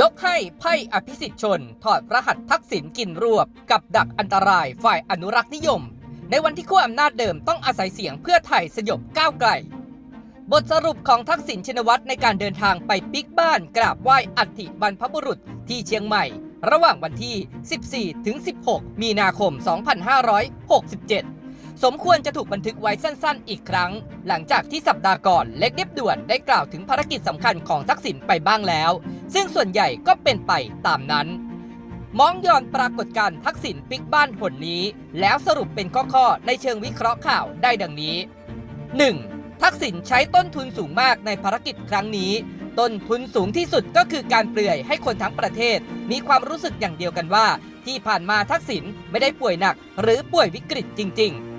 ยกให้ไพ่อภิสิทธิ์ชน ถอดรหัสทักษิณกินรวบ กับดักอันตรายฝ่ายอนุรักษ์นิยม ในวันที่ขั้วอำนาจเดิมต้องอาศัยเสียงเพื่อไทยสยบก้าวไกล บทสรุปของทักษิณชินวัตรในการเดินทางไปปิกบ้านกราบไหว้อัฐิบรรพบุรุษที่เชียงใหม่ ระหว่างวันที่ 14 ถึง 16 มีนาคม 2567 สมควรจะถูกบันทึกไว้สั้นๆ อีกครั้ง หลังจากที่สัปดาห์ก่อนเล็กเรียบด่วนได้กล่าวถึงภารกิจสำคัญของทักษิณไปบ้างแล้ว ซึ่งส่วนใหญ่ก็เป็นไปตามนั้น มองย้อนปรากฏการทักษิณปิกบ้านหนนี้ แล้วสรุปเป็นข้อๆในเชิงวิเคราะห์ข่าวได้ดังนี้ 1. ทักษิณใช้ต้นทุนสูงมากในภารกิจครั้งนี้ ต้นทุนสูงที่สุดก็คือการเปลื่อยให้คนทั้งประเทศ มีความรู้สึกอย่างเดียวกันว่า ที่ผ่านมาทักษิณไม่ได้ป่วยหนัก หรือป่วยวิกฤตจริง ๆ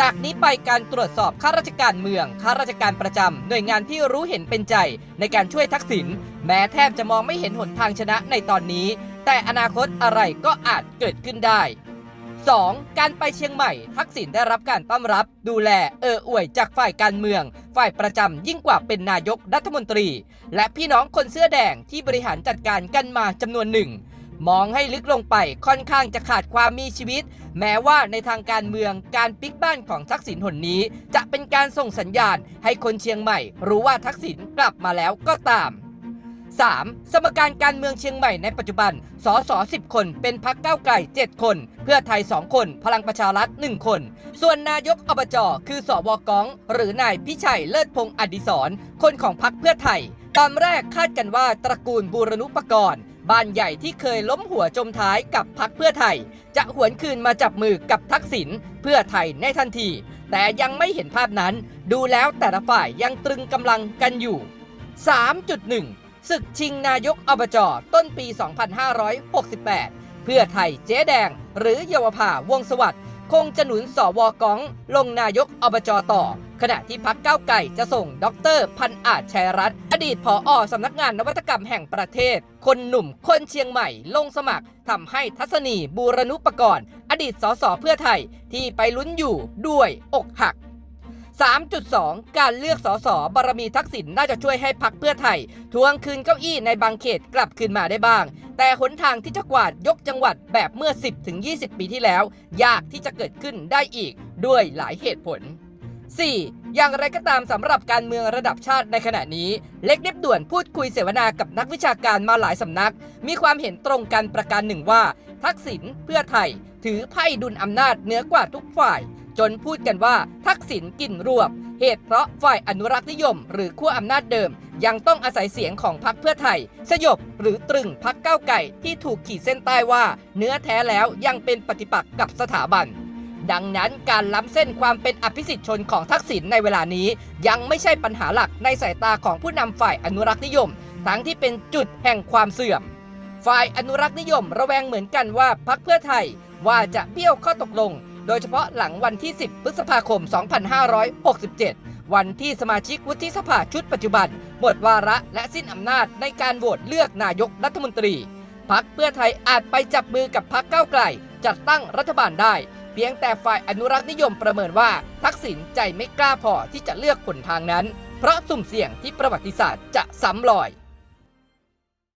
จากนี้ไปการตรวจสอบข้าราชการเมืองข้าราชการประจำหน่วยงานที่รู้เห็นเป็นใจ ในการช่วยทักษิณแม้แทบจะมองไม่เห็นหนทางชนะในตอนนี้ แต่อนาคตอะไรก็อาจเกิดขึ้นได้ 2. การไปเชียงใหม่ ทักษิณได้รับการต้อนรับ ดูแลเอออวยจากฝ่ายการเมือง ฝ่ายประจำยิ่งกว่าเป็นนายกรัฐมนตรี และพี่น้องคนเสื้อแดงที่บริหารจัดการกันมาจำนวนหนึ่ง มองให้ลึกลงไปค่อนข้างจะขาดความมีชีวิต แม้ว่าในทางการเมืองการปิกบ้านของทักษิณหนนี้ จะเป็นการส่งสัญญาณให้คนเชียงใหม่ รู้ว่าทักษิณกลับมาแล้วก็ตาม 3. สมการการเมืองเชียงใหม่ในปัจจุบัน สส10 คน เป็นพักเก้าไกล 7 คน เพื่อไทย 2 คน พลังประชารัฐ 1 คน ส่วนนายกอบจคือสวกอง หรือนายพิชัยเลิศพงษ์อดิศรคนของพักเพื่อไทย ตอนแรกคาดกันว่าตระกูลบูรณุปกรณ์ บ้านใหญ่ที่เคยล้มหัวจมท้ายกับพักเพื่อไทย จะหวนคืนมาจับมือกับทักษิณเพื่อไทยในทันที แต่ยังไม่เห็นภาพนั้น ดูแล้วแต่ละฝ่ายยังตรึงกำลังกันอยู่ 3.1 ศึกชิงนายกอบจต้นปี 2568 เพื่อไทยเจ๊แดง หรือเยาวภาวงสวัสดิ์ คงจะหนุนสวกอง ลงนายกอบจต่อ ขณะที่พักเก้าวไก่จะส่งดรพันอาจชัยรัตน์อดีตผออสำนักงานนวัตกรรมแห่งประเทศ คนหนุ่มคนเชียงใหม่ลงสมัครทำให้ทัศนีบูรณุปกรณ์ อดีตสสเพื่อไทยที่ไปลุ้นอยู่ด้วยอกหัก 3.2 การเลือกสสบารมีทักษิณน่าจะช่วยให้พักเพื่อไทย ทวงคืนเก้าอี้ในบางเขตกลับคืนมาได้บ้าง แต่หนทางที่จะกวาดยกจังหวัดแบบเมื่อ 10-20 ปีที่แล้ว ยากที่จะเกิดขึ้นได้อีกด้วยหลายเหตุผล 4. อย่างไรก็ตามสำหรับการเมืองระดับชาติในขณะนี้ เล็กเรียบด่วนพูดคุยเสวนากับนักวิชาการมาหลายสำนัก มีความเห็นตรงกันประการหนึ่งว่า ทักษิณเพื่อไทย ถือไพ่ดุลอำนาจเหนือกว่าทุกฝ่าย จนพูดกันว่าทักษิณกินรวบ เหตุเพราะฝ่ายอนุรักษ์นิยม หรือขั้วอำนาจเดิม ยังต้องอาศัยเสียงของพรรคเพื่อไทย สยบหรือตรึงพรรคก้าวไก่ที่ถูกขีดเส้นใต้ว่า เนื้อแท้แล้วยังเป็นปฏิปักษ์กับสถาบัน ดังนั้นการล้ำเส้นความเป็นอภิสิทธิชนของทักษิณในเวลานี้ ยังไม่ใช่ปัญหาหลักในสายตาของผู้นำฝ่ายอนุรักษ์นิยม ทั้งที่เป็นจุดแห่งความเสื่อมฝ่ายอนุรักษ์นิยมระแวงเหมือนกันว่าพรรคเพื่อไทยว่าจะเบี้ยวข้อตกลง โดยเฉพาะหลังวันที่ 10 พฤษภาคม 2567 วันที่สมาชิกวุฒิสภาชุดปัจจุบัน หมดวาระและสิ้นอำนาจในการโหวตเลือกนายกรัฐมนตรีพักเพื่อไทยอาจไปจับมือกับพักก้าไกล จัดตั้งรัฐบาลได้ เพียงแต่ฝ่ายอนุรักษ์นิยมประเมินว่า ทักษิณใจไม่กล้าพอที่จะเลือกคนทางนั้น เพราะสุ่มเสี่ยงที่ประวัติศาสตร์จะซ้ำรอย